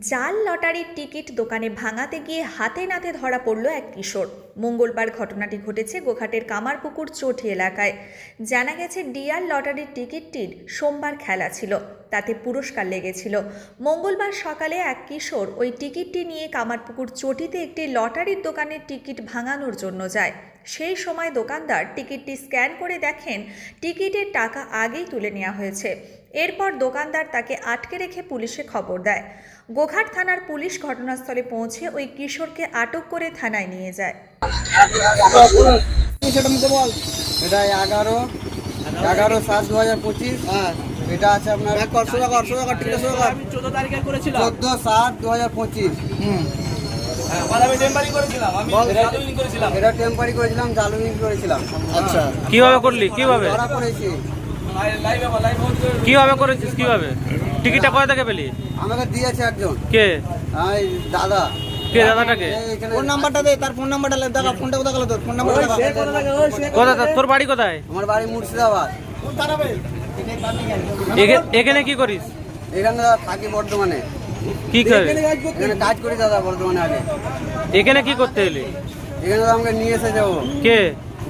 জাল লটারির টিকিট দোকানে ভাঙাতে গিয়ে হাতে নাতে ধরা পড়ল এক কিশোর। মঙ্গলবার ঘটনাটি ঘটেছে গোঘাটের কামারপুকুর চটি এলাকায়। জানা গেছে ডিয়ার লটারির টিকিটটির সোমবার খেলা ছিল, তাতে পুরস্কার লেগেছিল। মঙ্গলবার সকালে এক কিশোর ওই টিকিটটি নিয়ে কামারপুকুর চটিতে একটি লটারির দোকানের টিকিট ভাঙানোর জন্য যায়। সেই সময় দোকানদার টিকিটটি স্ক্যান করে দেখেন, টিকিটের টাকা আগেই তুলে নেওয়া হয়েছে। এরপর দোকানদার তাকে আটকে রেখে পুলিশে খবর দেয়। গোঘাট থানার পুলিশ ঘটনাস্থলে পৌঁছে ওই কিশোরকে আটক করে থানায় নিয়ে যায়। এটা এগারো এগারো সাত দু হাজার পঁচিশ এটা আছে আপনার চোদ্দ তারিখে করেছিলাম। চোদ্দ সাত দু হাজার পঁচিশ হ্যাঁ, মানে এটা টেম্পারি করেছিলাম। আচ্ছা। কীভাবে করলি? কীভাবে? ধরা পড়েছি। কীভাবে করেছিস কীভাবে? টিকিটটা কোথা থেকে পেলি? আমাকে দিয়েছে একজন। কে? দাদা। কে দাদাটাকে? ফোন নাম্বারটা দে তার ফোন নাম্বারটা লে দেখা ফোনটা কোথা গেল তোর? ফোন নাম্বারটা দেখা কোথা তোর বাড়ি কোথায়? আমার বাড়ি মুর্শিদাবাদ। এখে- এখানে কি করিস? এখানে থাকি বর্ধমানে। কি করে? এখানে কাজ করি দাদা বর্ধমানে আগে। এখানে কি করতে এলি? এখানে আমাকে নিয়ে এসে ও কে?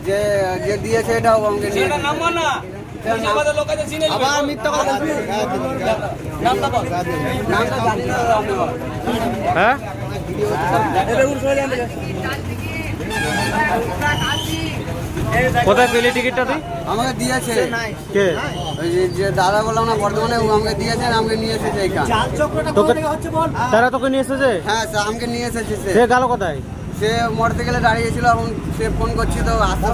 যে যে দিয়েছে এটাও নিয়ে। আবার মিথ্যা কথা আবার। হ্যাঁ? কোথায় পেলি টিকিটটা তুই? আমাকে দিয়েছে। কে? ওই যে- দাদা বললাম না বর্ধমানে ও আমাকে দিয়েছে আমাকে নিয়ে এসেছে তোকে তারা তোকে নিয়ে এসেছে? হ্যাঁ আমাকে নিয়ে এসেছে সে গেল কোথায়? সে মোটর গেলে দাঁড়িয়েছিল এবং সে ফোন করছি তো আস্তে।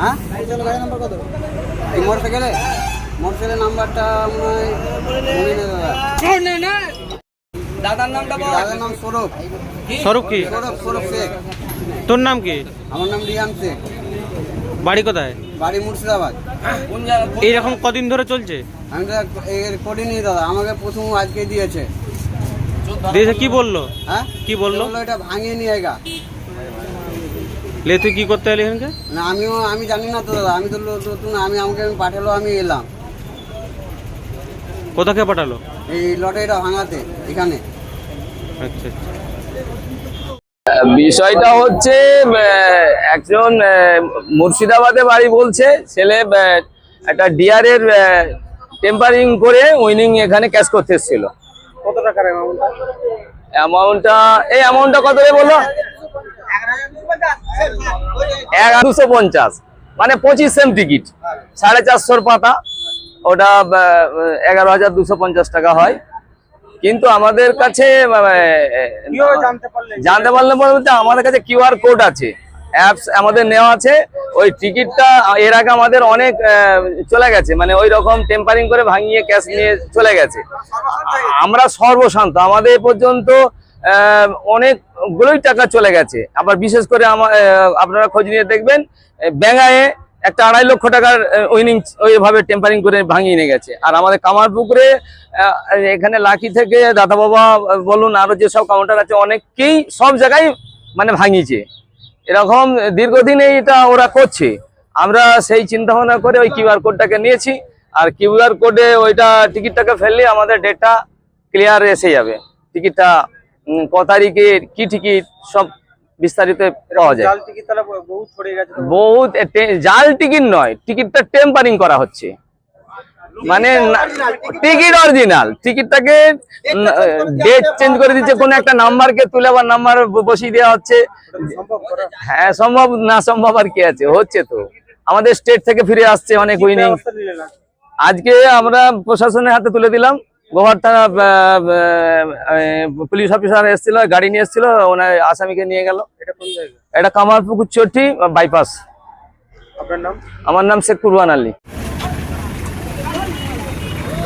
হ্যাঁ? এই মোটর গেলে নাম্বারটা মনে হয় দাদার নামটা বল। দাদার নাম সৌরভ স্বরূপ কি? সৌরভ সৌরভ শেখ। তোর নাম কি? আমার নাম রিয়ান শেখ। বাড়ি কোথায়? বাড়ি মুর্শিদাবাদ। এইরকম কদিন ধরে চলছে? আমি করিনি দাদা আমাকে প্রথম আজকে দিয়েছে। দিয়েছে কি বলল? হ্যাঁ? কি বলল? এটা ভাঙিয়ে নিয়ে গা। লে তুই কি করতে এলি এখানকে? না আমিও আমি জানি না তো দাদা আমি তো নতুন আমি আমাকে আমি পাঠালো আমি এলাম। কোথাকে পাঠালো? এই লটারিটা ভাঙাতে এখানে। আচ্ছা আচ্ছা। বিষয়টা হচ্ছে একজন মুর্শিদাবাদে বাড়ি বলছে ছেলে একটা ডিয়ারের টেম্পারিং করে উইনিং এখানে ক্যাশ করতে এসেছিল। কত টাকার অ্যামাউন্ট অ্যামাউন্টটা এই অ্যামাউন্টটা কত রে বলো এগারো দুশো পঞ্চাশ। মানে পঁচিশ সেম টিকিট সাড়ে চারশোর পাতা। ওটা এগারো হাজার দুশো পঞ্চাশ টাকা হয়। কিন্তু আমাদের কাছে জানতে পারলে জানতে পারলে বলতে আমাদের কাছে কিউআর কোড আছে। অ্যাপস আমাদের নেওয়া আছে। ওই টিকিটটা এর আগে আমাদের অনেক চলে গেছে। মানে ওই রকম টেম্পারিং করে ভাঙিয়ে ক্যাশ নিয়ে চলে গেছে। আমরা সর্বশান্ত। আমাদের পর্যন্ত অনেকগুলোই টাকা চলে গেছে। আবার বিশেষ করে আমা- আহ, আপনারা খোঁজ নিয়ে দেখবেন আহ, ব্যাঙ্গায়ে একটা আড়াই লক্ষ টাকার উইনিং ওইভাবে টেম্পারিং করে ভাঙিয়ে নিয়ে গেছে। আর আমাদের কামারপুকুরে এখানে লাকি থেকে দাদা বাবা বলুন আরও যেসব কাউন্টার আছে অনেককেই সব জায়গায় মানে ভাঙিয়েছে। এরকম দীর্ঘদিন এটা ওরা করছে। আমরা সেই চিন্তা ভাবনা করে ওই কিউআর কোডটাকে নিয়েছি। আর কিউআর কোডে ওইটা টিকিটটাকে ফেললে আমাদের ডেটটা ক্লিয়ার এসে যাবে। টিকিটটা ক তারিখে কি টিকিট সব বিস্তারিত পাওয়া যায়। বহুত জাল টিকিট নয় টিকিটটা টেম্পারিং করা হচ্ছে। মানে টিকিট অরিজিনাল টিকিটটাকে ডেট চেঞ্জ করে দিচ্ছে কোন একটা নাম্বারকে তুলে আবার নাম্বার বসিয়ে দেওয়া হচ্ছে। হ্যাঁ সম্ভব না সম্ভব আর কি আছে হচ্ছে তো। আমাদের স্টেট থেকে ফিরে আসছে অনেক উইনিং আজকে আমরা প্রশাসনের হাতে তুলে দিলাম। গোহার থানা পুলিশ অফিসার এসেছিল গাড়ি নিয়ে এসেছিল ওনার আসামিকে নিয়ে গেল। এটা কামারপুকুর চটি বাইপাস আপনার নাম? আমার নাম শেখ কুরবান আলী।